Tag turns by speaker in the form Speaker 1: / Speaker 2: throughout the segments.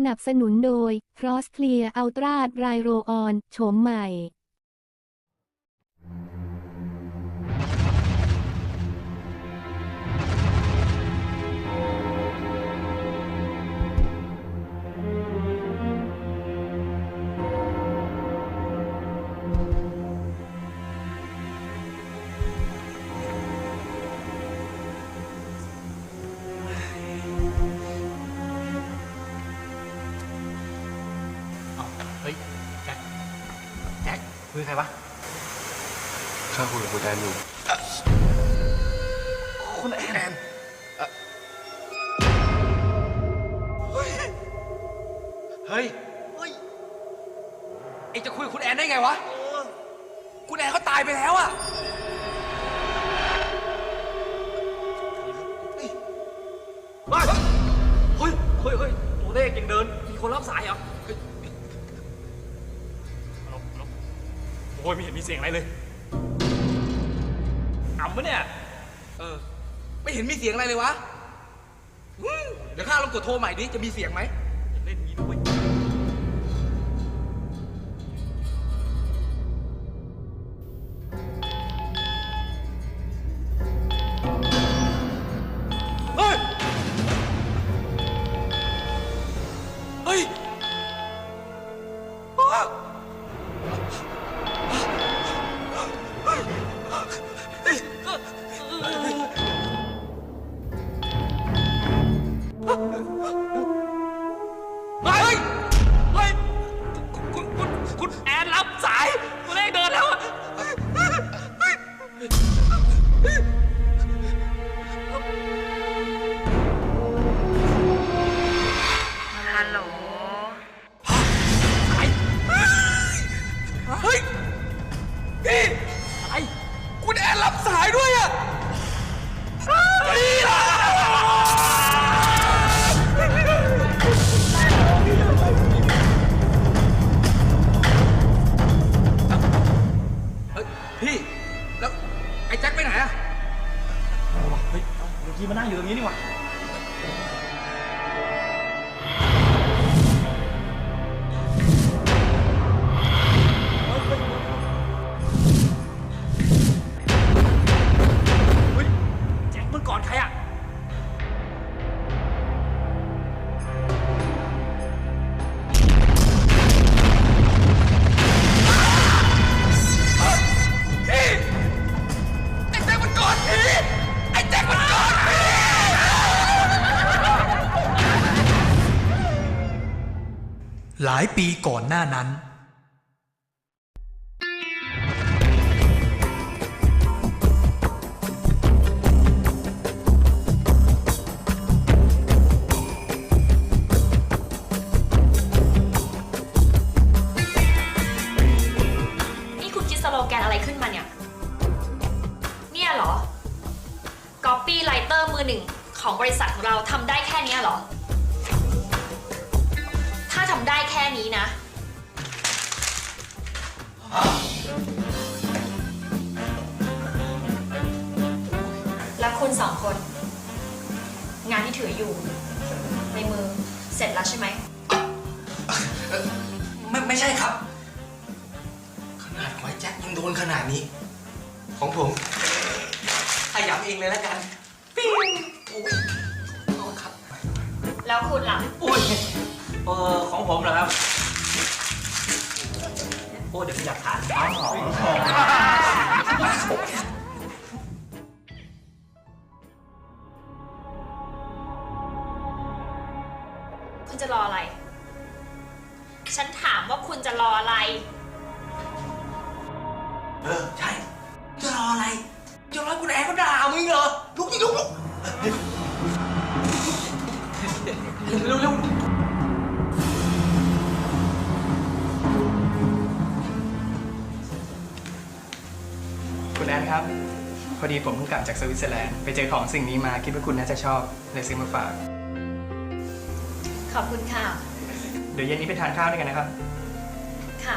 Speaker 1: สนับสนุนโดย Cross Clear Ultra Dry Roll On โฉมใหม่
Speaker 2: คคุยกับใครวะ
Speaker 3: ข้าคุยกับคุณแอนอยู่
Speaker 2: คุณแอนเฮ้ย เฮ้ย เอ็งจะคุยกับคุณแอนได้ไงวะ คุณแอนเขาตายไปแล้วอะเฮ้ย เฮ้ย เฮ้ยเฮ้ยตัวเลขยังเดินมีคนรับสายเหรอ โอ้ยไม่เห็นมีเสียงอะไรเลยอ่ำปะเนี่ย เออ ไม่เห็นมีเสียงอะไรเลยวะอืมเดี๋ยวข้าลองกดโทรใหม่ดิ จะมีเสียงไหม
Speaker 4: หลา
Speaker 2: ยปีก่อนหน้า
Speaker 5: นั้น
Speaker 4: คุณสองคน งานที่ถืออยู่ ในมือเสร็จแล้วใช่ไหม
Speaker 2: ไม่ไม่ใช่ครับ ขนาดของไอ้แจ็คยังโดนขนาดนี้ ของผมขยับเองเลยแล้วกันปิ้งโอ้ยโทษครับ
Speaker 4: แล้วคุณล่ะ
Speaker 2: อุ้ยเออของผมเหรอครับโอ้เดี๋ยวมีหลักฐานอ๋อ
Speaker 4: ออะไร ฉันถามว่าคุณจะรออะไร
Speaker 2: เออใช่จะรออะไร จะรอให้คุณแอนเขาด่ามึงเหรอลุกดิลุกลุกเร็วเร็ว
Speaker 6: คุณแอนครับ พอดีผมเพิ่งกลับจากสวิตเซอร์แลนด์ ไปเจอของสิ่งนี้มาคิดว่าคุณน่าจะชอบเลยซื้อมาฝาก
Speaker 4: ขอบคุณค่ะ
Speaker 6: เดี๋ยวเย็นนี้ไปทานข้าวด้วยกันนะครับ
Speaker 4: ค่ะ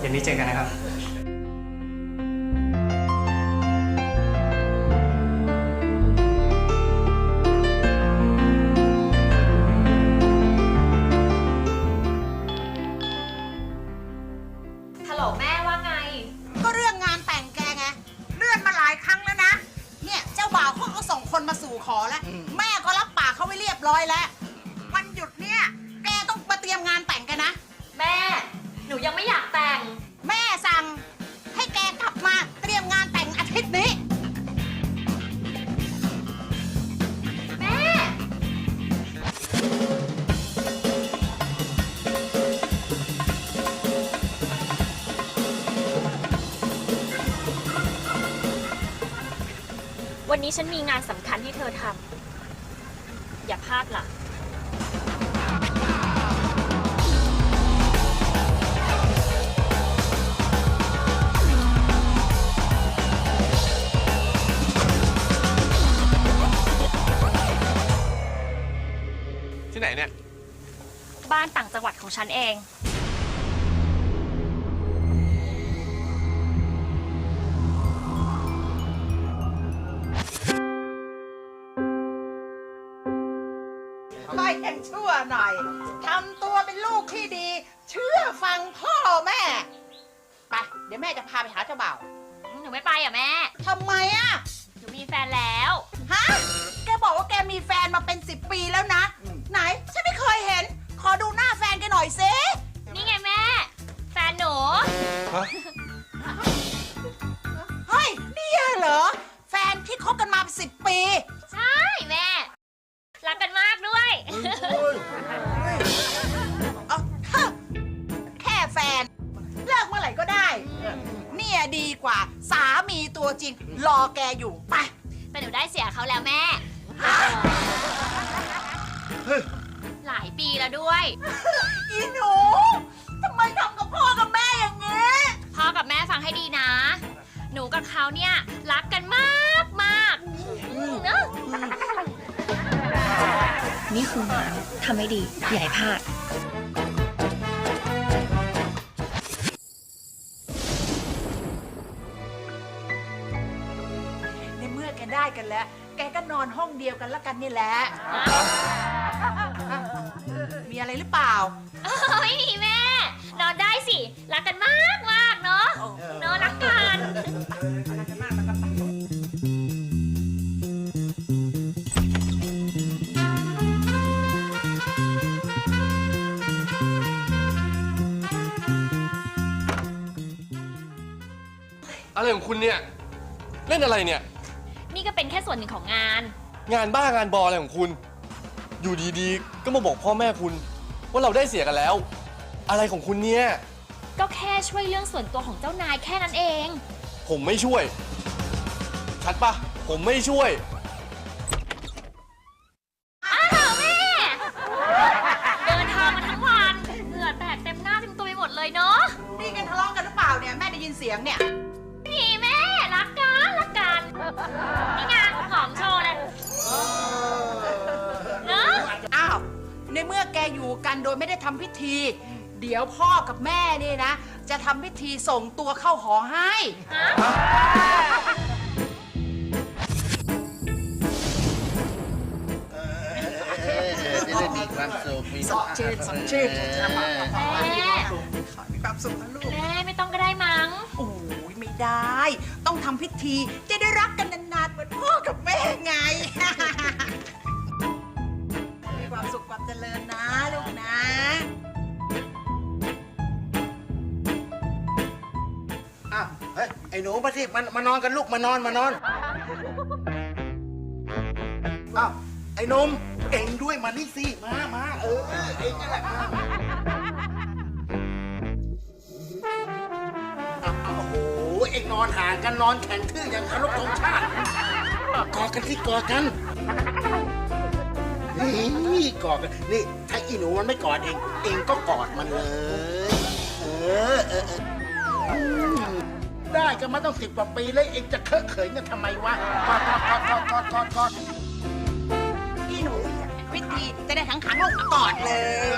Speaker 6: เย็นนี้เจอกันนะครับ
Speaker 7: วันนี้
Speaker 5: ฉันมีงานสำคัญให้เธอทำ อย่าพลาดล่ะ
Speaker 3: ที่ไหนเนี่ย
Speaker 5: บ้านต่างจังหวัดของฉันเอง
Speaker 7: ยวแม่จะพาไปหาเจ้าบ่าว
Speaker 5: หนูไม่ไปอะแม่
Speaker 7: ทำไมอะ
Speaker 5: หนูมีแฟนแล้ว
Speaker 7: ฮะ แกบอกว่าแกมีแฟนมาเป็นสิบปีแล้วนะไหน ฉันไม่เคยเห็น ขอดูหน้าแฟนแกหน่อยสิ
Speaker 5: นี่ไงแม่ แฟนหนู
Speaker 7: เฮ้ยเนี่ยเหรอ แฟนที่คบกันมาเป็นสิบปี
Speaker 5: ใช่แม่ รักกันมากด้วย
Speaker 7: เอาฮะแค่แฟน เนี่ยดีกว่า สามีตัวจริง รอแกอยู่ไป
Speaker 5: แต่หนูได้เสียเขาแล้วแม่ หลายปีแล้วด้วย
Speaker 7: อีหนูทำไมทำกับพ่อกับแม่อย่างนี้
Speaker 5: พ่อกับแม่ฟังให้ดีนะ หนูกับเขาเนี่ย รักกันมากมากเนอะนี่คืองานทำให้ดีอย่าให้พลาด
Speaker 7: อนห้องเดียวกันละกันนี่แหละ มีอะไรหรือเปล่า
Speaker 5: ไม่มีแม่ นอนได้สิ รักกันมากมากเนาะเนาะรักกัน
Speaker 3: อะไรของคุณเนี่ย เล่นอะไรเนี่ย
Speaker 5: นี่ก็เป็นแค่ส่วนหนึ่งของงาน
Speaker 3: งานบ้างานบออะไรของคุณ อยู่ดีๆ ก็มาบอกพ่อแม่คุณ ว่าเราได้เสียกันแล้ว อะไรของคุณเนี่ย
Speaker 5: ก็แค่ช่วยเรื่องส่วนตัวของเจ้านายแค่นั้นเอง
Speaker 3: ผมไม่ช่วย ชัดปะผมไม่ช่วย
Speaker 5: ดย
Speaker 7: ไม่
Speaker 5: ได้
Speaker 7: ทำพิธี เดี๋ยวพ่อกับแม่นี่นะ จะทำพิธีส่งตัวเข้าหอให้
Speaker 8: จะได้มีความสุขมี
Speaker 7: สดชื่นสดชื่น
Speaker 5: แม่
Speaker 7: มีความสุขนะลูก
Speaker 5: แม่ไม่ต้องก็ได้มั้ง
Speaker 7: โอ้ยไม่ได้ ต้องทำพิธีจะได้รักกันนานๆเหมือนพ่อกับแม่ไง มีความสุขความเจริญนะลูก
Speaker 8: อ้าวเฮ้ย ไอ้หนูมาสิมามานอนกันลูกมานอนมานอน อ้าว ไอ้หนม เองด้วยมานี่สิ มามาเออ เองนั่นแหละมาอ้าวอ้าวโอ้โห เองนอนห่างกันนอนแข่งทื่ออย่างคารพธงชาติ กอดกันที่กอดกัน นี่กอดกัน นี่ อีหนูมันไม่กอดเอง เองก็กอดมันเลย เออเออเอออืมได้กันมาต้องสิบกว่าปีแล้วเองจะเคอะเขินกันทำไมวะกอดกอดกอดกอดกอดกอดกอด
Speaker 7: พี่หนูวิธีจะได้ทั้งขังลูกกอด
Speaker 5: เล
Speaker 7: ย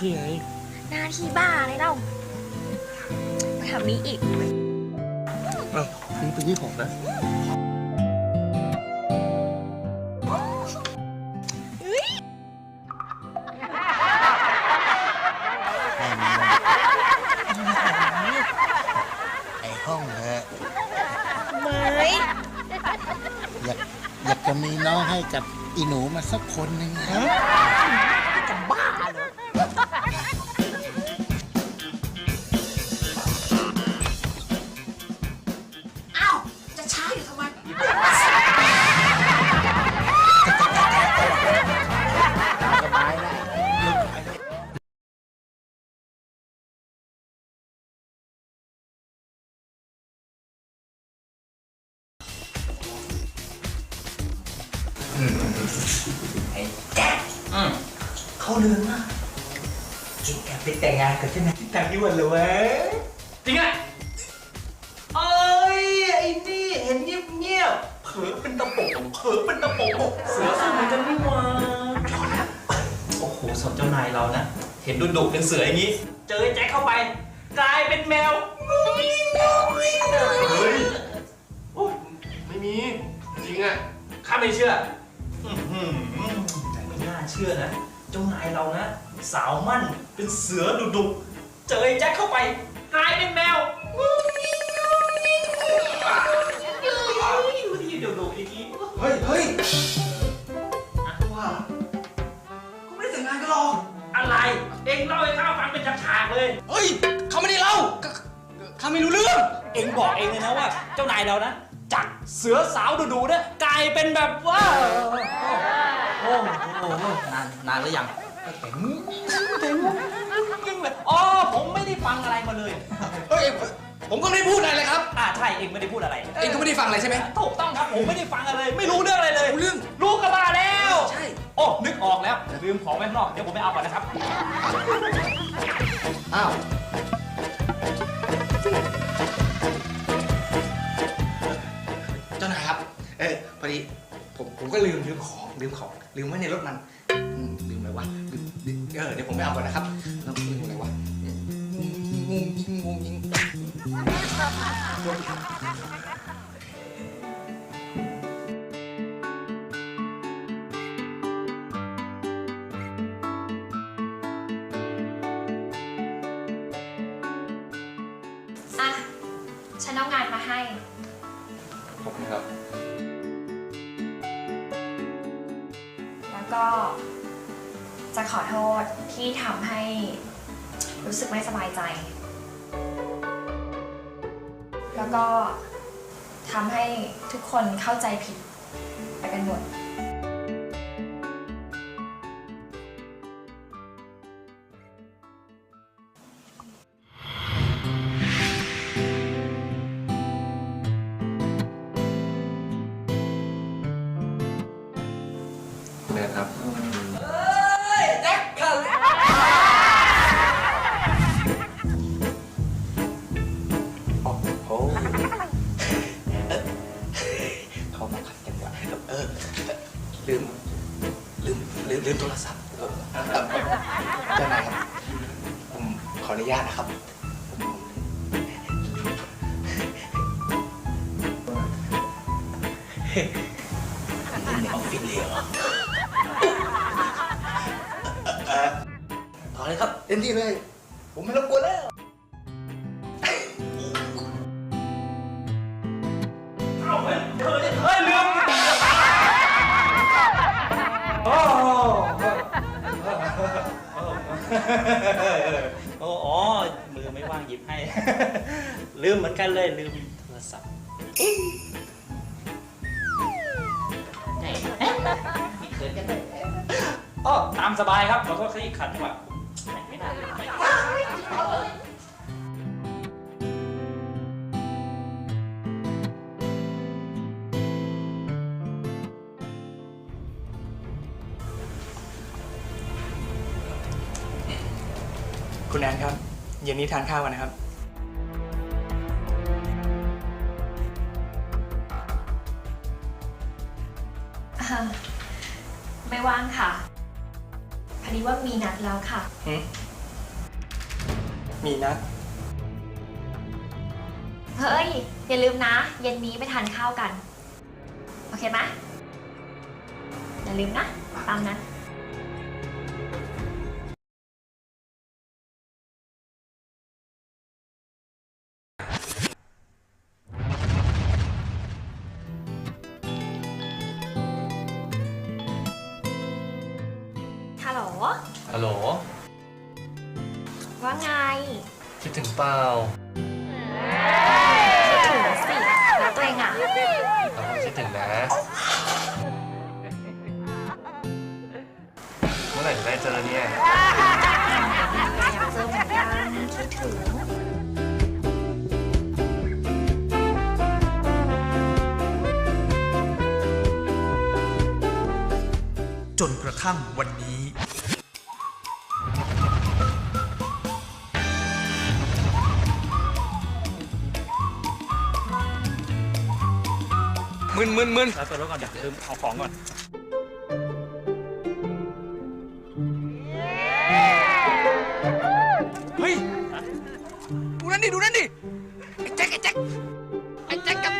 Speaker 7: ทำ
Speaker 3: ตามหน้าที่ไง
Speaker 5: หน้าที่บ้าอะไรเล่ามาทำนี้อีก
Speaker 3: เอ้านี่เป็นที่ของนะ
Speaker 8: ไอ้ห้องเถอะ
Speaker 5: เหมย
Speaker 8: อยากอยากจะมีน้องให้กับอีหนูมาสักคนหนึ่งฮะ
Speaker 7: จ จ้า
Speaker 9: นายที่ต่างจังหวัดเลยเว้ย
Speaker 6: จริงอะ
Speaker 9: เอ้ยไอ้นี่เห็นเงียบๆเผลอเป็นตะปบเผลอเป็นตะปบเสือสู้เหมือนกันนี่หว่าโอ้โหสมเจ้านายเรานะ เห็นดุดุๆเป็นเสืออย่างนี้ เจอไอ้แจ็คเข้าไป กลายเป็นแมว
Speaker 3: เฮ้ยโอ้ยไม่มี จริงอะ
Speaker 9: ข้าไม่เชื่อ อื้อหือแต่ไม่น่าเชื่อนะ เจ้านายเรานะ สาวมั่นเป็นเสือดุดุๆ เจอไอ้แจ็คเข้าไปกลายเป็นแมวดูดิดุดุๆอย่าง
Speaker 3: เฮ้ยเฮ้ย
Speaker 9: ว่าเขาไม่ได้แต่งงานกันหรอกอะไร เองเล่าให้ข้าฟังเป็นฉากๆเลย
Speaker 6: เฮ้ยเขาไม่ได้เล่าก็ข้าไม่รู้เรื่อง เองบอกเองเลยนะว่า เจ้านายเรานะจากเสือสาวดุๆเนี่ยกลายเป็นแบบว่าโอ้โหนานนานหรือยัง อ๋อผมไม่ได้ฟังอะไรมาเลย
Speaker 3: เฮ้ยผมก็ไม่ได้พูดอะไรเลยครับ
Speaker 6: อ่าใช่เองไม่ได้พูดอะไร
Speaker 3: เองก็ไม่ได้ฟังอะไรใช่ไหม
Speaker 6: ถูกต้องครับผมไม่ได้ฟังอะไรไม่รู้เรื่องอะไรเลย
Speaker 3: รู้เรื่อง
Speaker 6: รู้กันมาแล้ว
Speaker 3: ใช่
Speaker 6: โอ้นึกออกแล้วลืมของไว้ข้างนอกเดี๋ยวผมไปเอาก่อนนะครับ
Speaker 3: อ้าว
Speaker 9: เจ้านายครับเออพอดีผมผมก็ลืมลืมของลืมของลืมไว้ในรถมัน อืมลืมอะไรวะลืมลืมเออเดี๋ยวผมไปเอาก่อนนะครับแล้วลืมอะไรวะงงยิงงงยิง
Speaker 5: อะ ฉันเอางานมาให้ จะขอโทษที่ทำให้รู้สึกไม่สบายใจ แล้วก็ทำให้ทุกคนเข้าใจผิด
Speaker 9: ต่อเลยครับเต็มที่เลย ผมไม่รบกวนแล้วเอาเฮ้ยเฮ้ยเฮ้ยลืมโอ้โอ้อ๋อมือไม่ว่างหยิบให้ ลืมเหมือนกันเลยลืมโทรศัพท์เขินกันเลยอ๋อตามสบายครับขอโทษที่ขัดจังหวะ
Speaker 6: คุณแอนครับ เย็นนี้ทานข้าวกันนะครับ
Speaker 5: อ่าไม่ว่างค่ะ พอดีว่ามีนัดแล้วค่ะ
Speaker 6: หืมมีนัด
Speaker 5: เฮ้ย อย่าลืมนะ เย็นนี้ไปทานข้าวกัน โอเคไหมอย่าลืมนะ ตามนั้น ฮัลโหล
Speaker 3: ฮัลโหล
Speaker 5: ว่าไง
Speaker 3: คิดถึงเปล่า
Speaker 5: ถึงสิแล้วตัวเองอะ
Speaker 3: เราคิดถึงนะ เมื่อไหร่จะได้เจอเนี่ย
Speaker 5: อยากเจอเหมือนกันคิดถึง
Speaker 4: จนกระทั่งวัน
Speaker 3: มึนมึนมึน
Speaker 6: แล้วตัวรถก่อนเดี๋ยวลืมเอาของก่อน
Speaker 3: เฮ้ยดูนั่นดิดูนั่นดิไอ้แจ็คไอ้แจ็คไอ้แจ็คกับ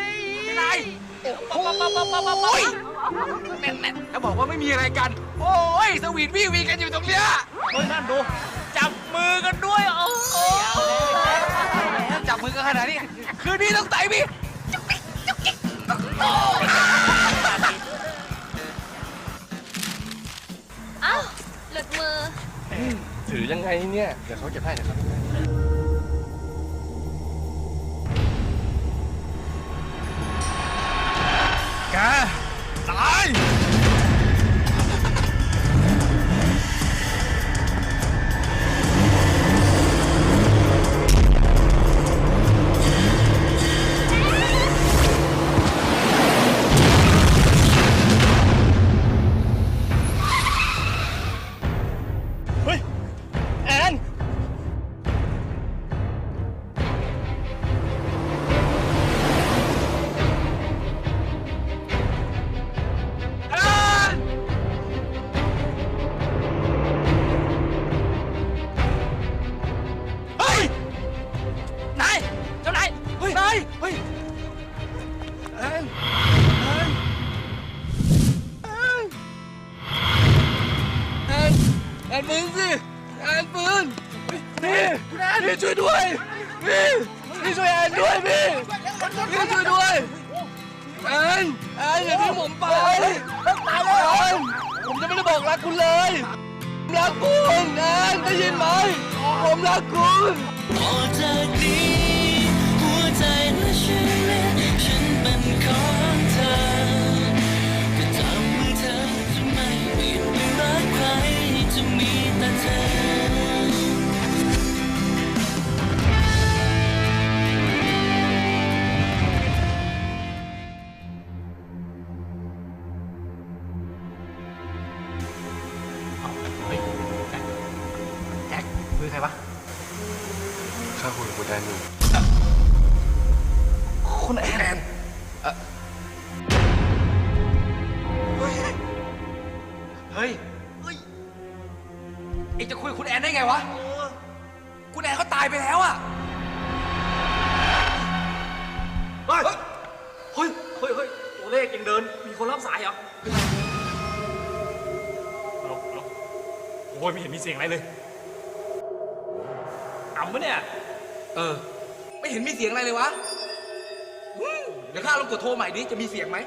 Speaker 3: ไอ้นายโอ้โหยแน่นแน่นแล้วบอกว่าไม่มีอะไรกัน โอ้ยสวีทวี่วีกันอยู่ตรงเนี้ย
Speaker 6: เฮ้ยนั่นดูจับมือกันด้วยโอ้โห
Speaker 3: จับมือกันขนาดนี้คืนนี้ต้องไต่พี่
Speaker 5: อ้าวหลุดมือ
Speaker 3: ถือยังไงเนี่ย เดี๋ยวเขาเก็บให้เดี๋ยวเขาเก็บ
Speaker 4: ย
Speaker 3: ไม่เห็
Speaker 10: นมีเสี
Speaker 6: ยงอะไรเลยอำมะเนี่ย
Speaker 3: เออ ไม่เห็นมีเสียงอะไรเลยวะอืมเดี๋ยวข้าลองกดโทรใหม่ดิ จะมีเสียงไหม